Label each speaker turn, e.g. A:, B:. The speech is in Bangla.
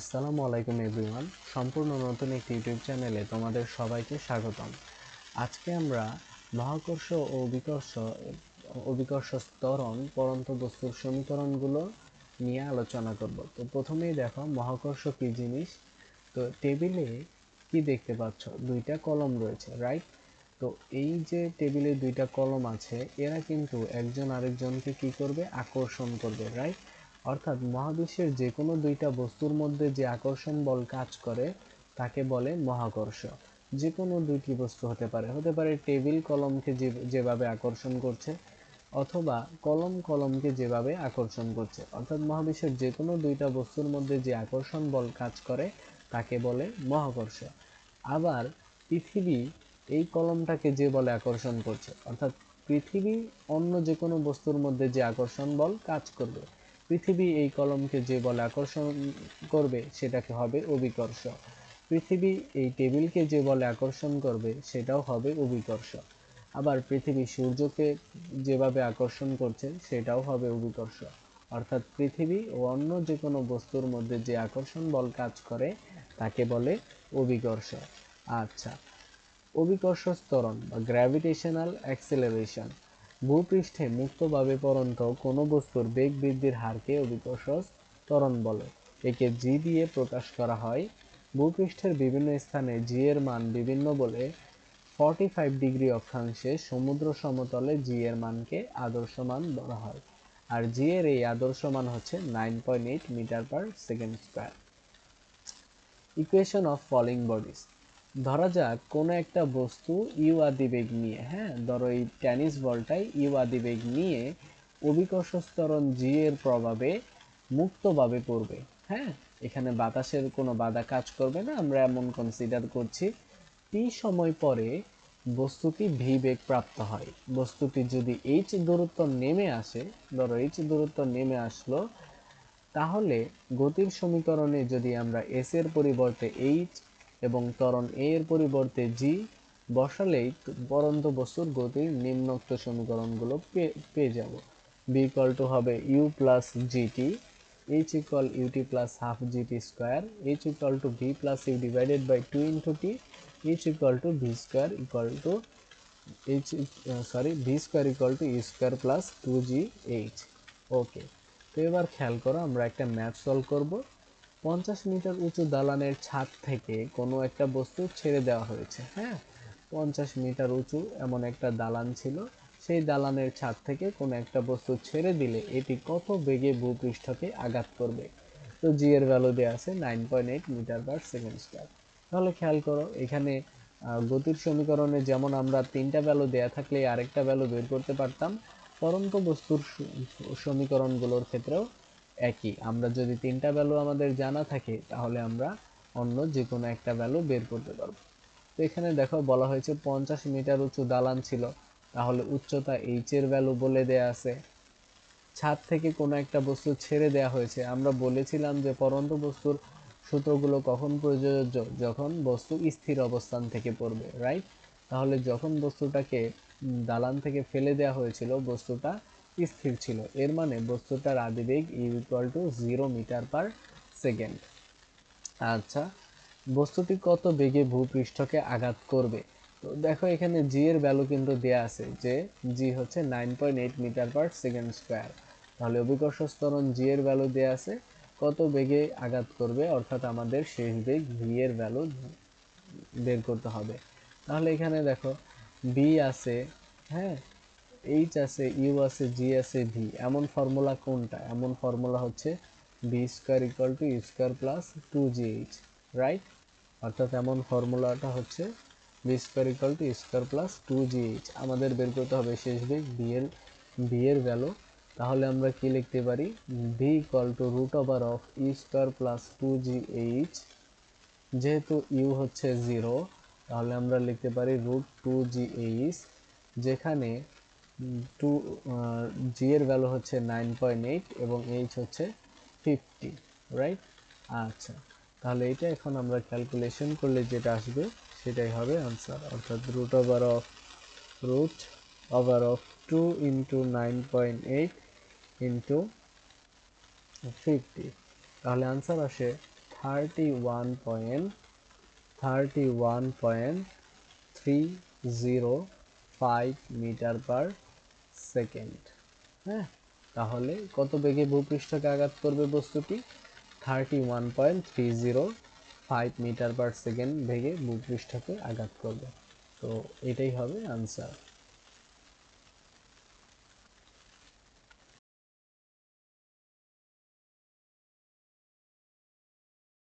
A: আসসালামু আলাইকুম এভরিওয়ান। সম্পূর্ণ নতুন একটি ইউটিউব চ্যানেলে তোমাদের সবাইকে স্বাগতম। আজকে আমরা মহাকর্ষ ও বিকর্ষ, অবিকর্ষ ত্বরণ, পরন্ত বস্তুর সমীকরণগুলো নিয়ে আলোচনা করব। তো প্রথমেই দেখো মহাকর্ষ কি জিনিস? তো টেবিলে কি দেখতে পাচ্ছ? দুইটা কলম রয়েছে রাইট তো এই যে টেবিলে দুইটা কলম আছে, এরা কিন্তু একজন আরেকজনকে কি করবে? আকর্ষণ করবে রাইট অর্থাৎ মহাবিশ্বের যে কোনো দুইটা বস্তুর মধ্যে যে আকর্ষণ বল কাজ করে, তাকে বলে মহাকর্ষ। যে কোনো দুইটি বস্তু হতে পারে। হতে পারে টেবিল কলমকে যে, যেভাবে আকর্ষণ করছে, অথবা কলম কলমকে যেভাবে আকর্ষণ করছে। অর্থাৎ মহাবিশ্বের যে কোনো দুইটা বস্তুর মধ্যে যে আকর্ষণ বল কাজ করে, তাকে বলে মহাকর্ষ। আবার পৃথিবী এই কলমটাকে যে বলে আকর্ষণ করছে, অর্থাৎ পৃথিবী অন্য যে কোনো বস্তুর মধ্যে যে আকর্ষণ বল কাজ করবে পৃথিবী এই কলমকে যে বলে আকর্ষণ করবে, সেটাকে হবে অভিকর্ষ। পৃথিবী এই টেবিলকে যে বলে আকর্ষণ করবে, সেটাও হবে অভিকর্ষ। আবার পৃথিবী সূর্যকে যেভাবে আকর্ষণ করছে, সেটাও হবে অভিকর্ষ। অর্থাৎ পৃথিবী ও অন্য যে কোনো বস্তুর মধ্যে যে আকর্ষণ বল কাজ করে, তাকে বলে অভিকর্ষ। আচ্ছা অভিকর্ষ ত্বরণ বা গ্র্যাভিটেশনাল অ্যাক্সেলারেশন ভূপৃষ্ঠে মুক্তভাবে পরন্ত কোনো বস্তুর বেগ বৃদ্ধির হারকে অভিকর্ষ ত্বরণ বলে। একে জি দিয়ে প্রকাশ করা হয়। ভূপৃষ্ঠের বিভিন্ন স্থানে জি এর মান বিভিন্ন বলে ফর্টি ফাইভ ডিগ্রি অক্ষাংশে সমুদ্র সমতলে জি এর মানকে আদর্শ মান ধরা হয়। আর জি এর এই আদর্শ মান হচ্ছে nine point eight metre per second square equation of falling bodies ধরা যাক কোনো একটা বস্তু ইউ আদিবেগ নিয়ে হ্যাঁ? ধরো এই টেনিস বলটাই ইউ আদিবেগ নিয়ে অভিকর্ষ স্তরণ জি এর প্রভাবে মুক্তভাবে পড়বে হ্যাঁ? এখানে বাতাসের কোনো বাধা কাজ করবে না, আমরা এমন কনসিডার করছি। টি সময় পরে বস্তুটি ভি বেগ প্রাপ্ত হয়। বস্তুটি যদি এইচ দূরত্ব নেমে আসে, ধরো এইচ দূরত্ব নেমে আসলো, তাহলে গতির সমীকরণে যদি আমরা এস এর পরিবর্তে এইচ এবং ত্বরণ এ এর পরিবর্তে জি বসালেই পরন্ত বস্তুর গতির নিম্নোক্ত সমীকরণগুলো পেয়ে যাব। বি ইকুয়াল টু হবে U plus G T H equal U T plus half G T square H equal to V plus U divided by two into T H equal to V square equal to H sorry V square equal to U square plus two G H okay তো এবার খেয়াল করো, আমরা একটা ম্যাথ সলভ করব। পঞ্চাশ মিটার উঁচু দালানের ছাদ থেকে কোনো একটা বস্তু ছেড়ে দেওয়া হয়েছে হ্যাঁ? পঞ্চাশ মিটার উঁচু এমন একটা দালান ছিল, সেই দালানের ছাদ থেকে কোনো একটা বস্তু ছেড়ে দিলে এটি কত বেগে ভূপৃষ্ঠকে আঘাত করবে? তো জি এর ভ্যালু দেওয়া আছে nine point eight metre per second square তাহলে খেয়াল করো, এখানে গতির সমীকরণে যেমন আমরা তিনটা ভ্যালু দেয়া থাকলে আরেকটা ভ্যালু বের করতে পারতাম, পরন্ত বস্তুর সমীকরণগুলোর ক্ষেত্রেও একই। আমরা যদি তিনটা ভ্যালু আমাদের জানা থাকে, তাহলে আমরা অন্য যে কোনো একটা ভ্যালু বের করতে পারব। তো এখানে দেখো বলা হয়েছে পঞ্চাশ মিটার উঁচু দালান ছিল। তাহলে উচ্চতা এইচ এর ভ্যালু বলে দেয়া আছে। ছাদ থেকে কোনো একটা বস্তু ছেড়ে দেয়া হয়েছে। আমরা বলেছিলাম যে পরন্ত বস্তুর সূত্রগুলো কখন প্রযোজ্য? যখন বস্তু স্থির অবস্থান থেকে পড়বে রাইট তাহলে যখন বস্তুটাকে দালান থেকে ফেলে দেওয়া হয়েছিল, বস্তুটা স্থির ছিল? এর মানে বস্তুটার আদিবেগ U equal to zero metre per second আচ্ছা বস্তুটি কত বেগে ভূপৃষ্ঠকে আঘাত করবে? তো দেখো এখানে জি এর ভ্যালু কিন্তু দেয়া আছে যে জি হচ্ছে nine point eight metre per second square তাহলে অভিকর্ষ স্তরণ জি এর ভ্যালু দেয়া আছে। কত বেগে আঘাত করবে? অর্থাৎ আমাদের শেষ বেগ ভি এর ভ্যালু বের করতে হবে। তাহলে এখানে দেখো বি আছে হ্যাঁ? এইচ আছে ইউ আছে জি আছে ভি এমন ফর্মুলা কোনটা? এমন ফর্মুলা হচ্ছে V square equal to U square plus two G H right অর্থাৎ এমন ফর্মুলাটা হচ্ছে V square equal to square plus two G H আমাদের বের করতে হবে শেষ বেগ বি এর বি এর ভ্যালু তাহলে আমরা কি লিখতে পারি? V equal to root over of U square plus two G H যেহেতু ইউ হচ্ছে জিরো তাহলে আমরা লিখতে পারি রুট টু জি এইচ যেখানে টু জি এর ভ্যালু হচ্ছে নাইন পয়েন্ট এইট এবং এইচ হচ্ছে ফিফটি রাইট আচ্ছা তাহলে এটা এখন আমরা ক্যালকুলেশন করলে যেটা আসবে, সেটাই হবে আনসার অর্থাৎ root over of root over of two into nine point eight into fifty তাহলে আনসার আসে thirty one point thirty one point three zero five metre per second হ্যাঁ তাহলে কত বেগে ভূপৃষ্ঠকে আঘাত করবে বস্তুটি? Thirty one point three zero five metre per second বেগে ভূপৃষ্ঠকে আঘাত করবে। তো এটাই হবে আনসার